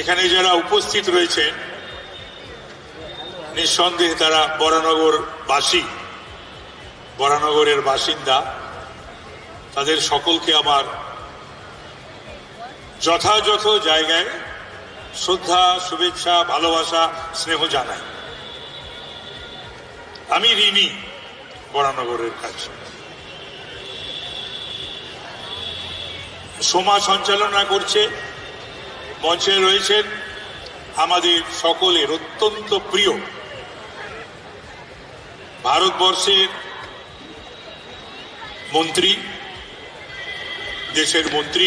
এখানে যারা উপস্থিত রয়েছেন নিঃসন্দেহে তারা বরানগর বাসী বরানগরের বাসিন্দা। তাদের সকলকে আমার যথাযথ জায়গায় শ্রদ্ধা, শুভেচ্ছা, ভালোবাসা, স্নেহ জানাই। আমি ঋণী বরানগরের কাছে সোমা সঞ্চালনা করছে মঞ্চে রয়েছেন আমাদের সকলের অত্যন্ত প্রিয় ভারতবর্ষের মন্ত্রী, দেশের মন্ত্রী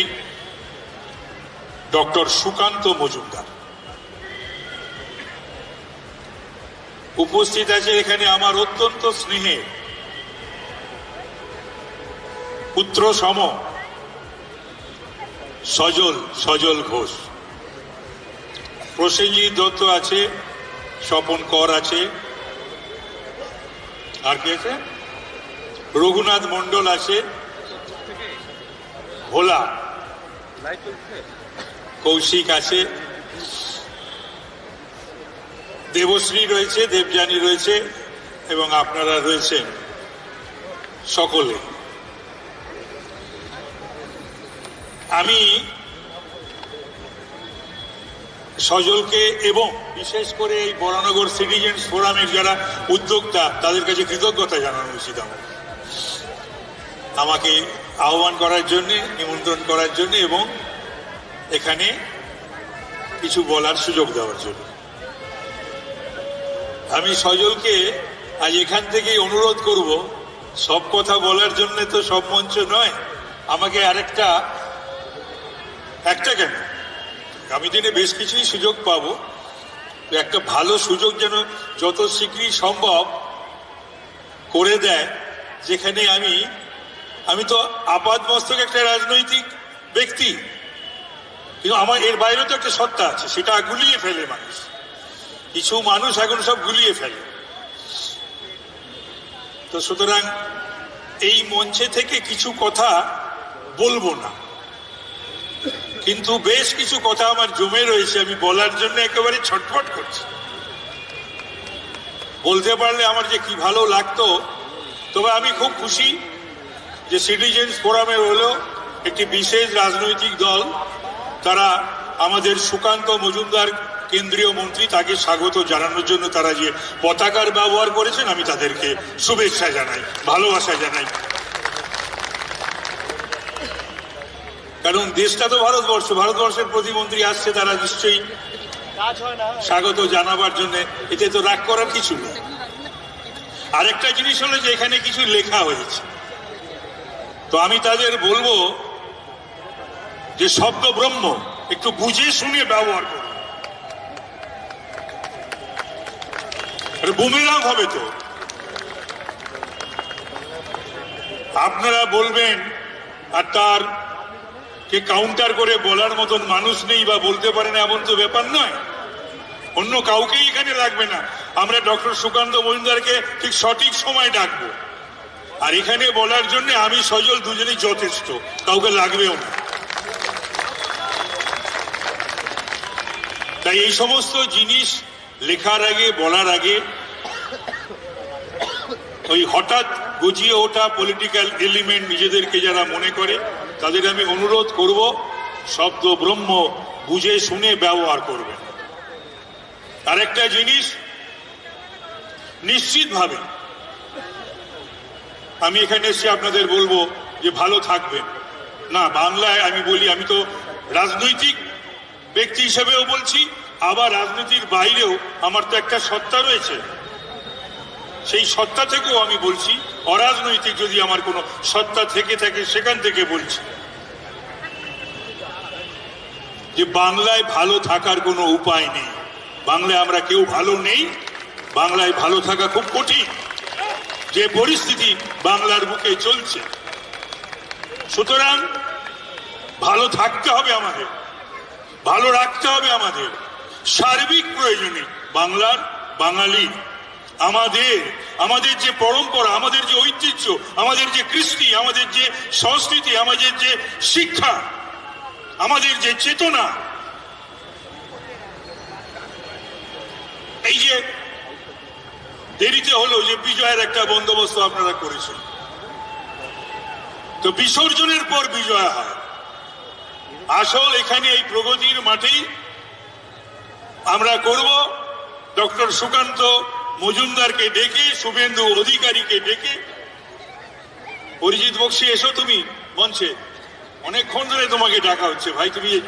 ডক্টর সুকান্ত মজুমদার। উপস্থিত আছে এখানে আমার অত্যন্ত স্নেহের পুত্র সম সজল সজল ঘোষ। প্রসেনজিৎ দত্ত আছে, স্বপন কর আছে। আর কে আছে? রঘুনাথ মন্ডল আছে। ভোলা। কৌশিক আছে। দেবশ্রী রয়েছে, দেবযানী রয়েছে এবং আপনারা রয়েছেন সকলে। আমি সজলকে এবং বিশেষ করে এই বরানগর সিটিজেন্স ফোরামের যারা উদ্যোক্তা, তাদের কাছে কৃতজ্ঞতা জানানো উচিত আমার। আমাকে আহ্বান করার জন্য, নিমন্ত্রণ করার জন্য এবং এখানে কিছু বলার সুযোগ দেওয়ার জন্য। আমি সজলকে আজ এখান থেকেই অনুরোধ করব, সব কথা বলার জন্য তো সব মঞ্চ নয়, আমাকে আরেকটা, একটা কেন? আমি দিনে বেশ কিছুই সুযোগ পাবো। একটা ভালো সুযোগ যেন যত শীঘ্রই সম্ভব করে দেয়, যেখানে আমি আমি তো আপাত মস্তক একটা রাজনৈতিক ব্যক্তি। কিন্তু আমার, এর বাইরেও তো একটা সত্তা আছে, সেটা গুলিয়ে ফেলে মানুষ। কিছু মানুষ এখন সব গুলিয়ে ফেলে। তো সুতরাং এই মঞ্চে থেকে কিছু কথা বলব না। কিন্তু বেশ কিছু কথা আমার জমে রয়েছে, আমি বলার জন্য একেবারে ছটফট করছি। বলতে পারলে আমার যে কি ভালো লাগতো, তবে আমি খুব খুশি যে সিটিজেন্স ফোরামে হলো একটি বিশেষ রাজনৈতিক দল। তারা আমাদের সুকান্ত মজুমদার কেন্দ্রীয় মন্ত্রী, তাকে স্বাগত জানানোর জন্য তারা যে পতাকার ব্যবহার করেছেন, আমি তাদেরকে শুভেচ্ছা জানাই, ভালোবাসা জানাই। কারণ দেশটা তো ভারতবর্ষ ভারতবর্ষের প্রতিমন্ত্রী আসছে তারা নিশ্চয়ই স্বাগত জানাবার জন্য। এতে তো রাগ করার কিছু নেই। আরেকটা জিনিস হলো যে এখানে কিছু লেখা হয়েছে। তো আমি তাদের বলব যে শব্দ ব্রহ্ম একটু বুঝে শুনে ব্যবহার করুন। বুমেরাং হবে তো। আপনারা বলবেন আর তার কে কাউন্টার করে বলার মতন মানুষ নেই বা বলতে পারে না, এমন তো ব্যাপার নয়। অন্য কাউকেই এখানে লাগবে না। আমরা ডক্টর সুকান্ত মজুমদারকে ঠিক সঠিক সময় ডাকবো। আর এখানে বলার জন্য আমি সজল দুজনেই যথেষ্ট, কাউকে লাগবেও না। তাই এই সমস্ত জিনিস লেখার আগে, বলার আগে, ওই হঠাৎ গজিয়ে ওঠা পলিটিক্যাল এলিমেন্ট নিজেদেরকে যারা মনে করে তাদের আমি অনুরোধ করব, শব্দ ব্রহ্ম বুঝে শুনে ব্যবহার করবেন আরেকটা জিনিস, নিশ্চিতভাবে আমি এখানে এসে আপনাদের বলব যে ভালো থাকবেন। না, বাংলায় আমি বলি, আমি তো রাজনৈতিক ব্যক্তি হিসেবেও বলছি, আবার রাজনীতির বাইরেও আমার তো একটা সত্তা রয়েছে। সেই সত্তা থেকেও আমি বলছি, অরাজনৈতিক যদি আমার কোনো সত্তা থেকে থাকে, সেখান থেকে বলছি। যে বাংলায় ভালো থাকার কোনো উপায় নেই। বাংলায় আমরা কেউ ভালো নেই, বাংলায় ভালো থাকা খুব কঠিন। যে পরিস্থিতি বাংলার বুকে চলছে। সুতরাং ভালো থাকতে হবে আমাদের, ভালো রাখতে হবে আমাদের। সার্বিক প্রয়োজনে বাংলার বাঙালি আমাদের আমাদের যে পরম্পরা, আমাদের যে ঐতিহ্য, আমাদের যে কৃষ্টি, আমাদের যে সংস্কৃতি, আমাদের যে শিক্ষা, আমাদের যে চেতনা, এই যে দেরিতে হলো যে বিজয়ের একটা বন্দোবস্ত আপনারা করেছেন। তো বিসর্জনের পর বিজয় হয়। আসল এখানে এই প্রগতির মাঠেই আমরা করব। ডক্টর সুকান্ত মজুমদারকে ডেকে, শুভেন্দু অধিকারীকে ডেকে। অরিজিৎ বক্সি, এসো তুমি মঞ্চে। অনেকক্ষণ ধরে তোমাকে ডাকা হচ্ছে। ভাই, তুমি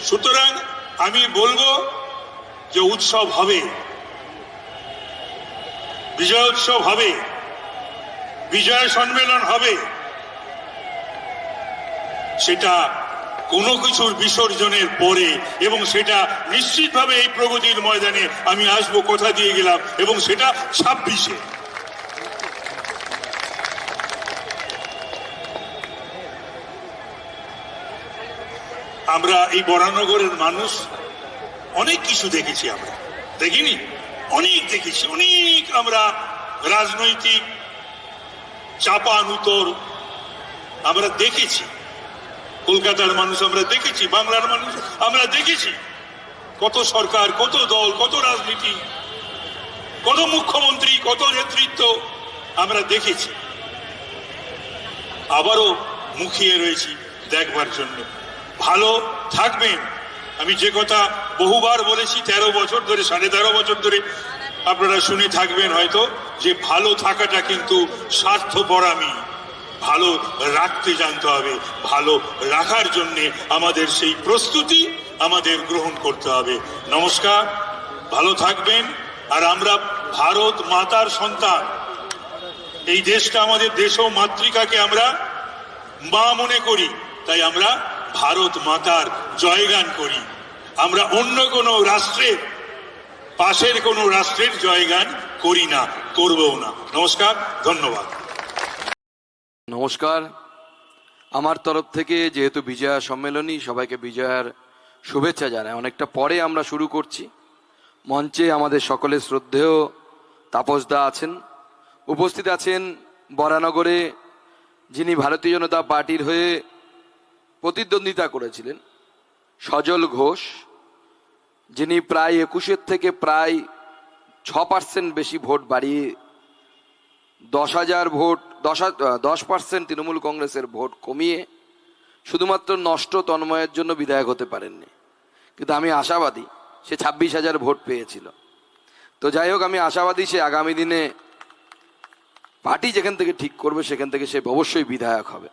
সুতরাং আমি বলব যে উৎসব হবে। বিজয় উৎসব হবে। বিজয় সম্মেলন হবে। সেটা কোনো কিছুর বিসর্জনের পরে এবং সেটা নিশ্চিতভাবে এই প্রগতির ময়দানে আমি আসব, কথা দিয়ে গেলাম এবং সেটা ছাব্বিশে। আমরা এই বরানগরের মানুষ, অনেক কিছু দেখেছি আমরা। দেখিনি? অনেক দেখেছি। অনেক আমরা রাজনৈতিক চাপান উত্তর আমরা দেখেছি। কলকাতার মানুষ আমরা দেখেছি, বাংলার মানুষ আমরা দেখেছি। কত সরকার, কত দল, কত রাজনীতি, কত মুখ্যমন্ত্রী, কত নেতৃত্ব আমরা দেখেছি। আবারও মুখিয়ে রয়েছি দেখবার জন্য। ভালো থাকবেন। আমি যে কথা বহুবার বলেছি, তেরো বছর ধরে, সাড়ে তেরো বছর ধরে আপনারা শুনে থাকবেন হয়তো যে ভালো থাকাটা কিন্তু স্বার্থপর আমি। ভালো রাখতে জানতে হবে, ভালো রাখার জন্য আমাদের সেই প্রস্তুতি আমাদের গ্রহণ করতে হবে। নমস্কার, ভালো থাকবেন। আর আমরা ভারত মাতার সন্তান। এই দেশটা আমাদের দেশ ও মাতৃকাকে আমরা মা মনে করি, তাই আমরা ভারত মাতার জয়গান করি। আমরা অন্য কোনো রাষ্ট্রের, পাশের কোনো রাষ্ট্রের জয়গান করি না, করবও না। নমস্কার, ধন্যবাদ। নমস্কার। আমার তরফ থেকে যেহেতু বিজয়া সম্মেলনী, সবাইকে বিজয়ার শুভেচ্ছা জানায় অনেকটা পরে আমরা শুরু করছি। মঞ্চে আমাদের সকলের শ্রদ্ধেয় তাপসদা আছেন। উপস্থিত আছেন বরানগরে, যিনি ভারতীয় জনতা পার্টির হয়ে প্রতিদ্বন্দ্বিতা করেছিলেন, সজল ঘোষ, যিনি প্রায় একুশের থেকে প্রায় ছ পার্সেন্ট বেশি ভোট বাড়িয়ে দশ হাজার ভোট, দশ দশ পার্সেন্ট তৃণমূল কংগ্রেসের ভোট কমিয়ে শুধুমাত্র নষ্ট তন্ময়ের জন্য বিধায়ক হতে পারেননি। কিন্তু আমি আশাবাদী সে ছাব্বিশ হাজার ভোট পেয়েছিল। তো যাই হোক, আমি আশাবাদী সে আগামী দিনে পার্টি যেখান থেকে ঠিক করবে, সেখান থেকে সে অবশ্যই বিধায়ক হবে।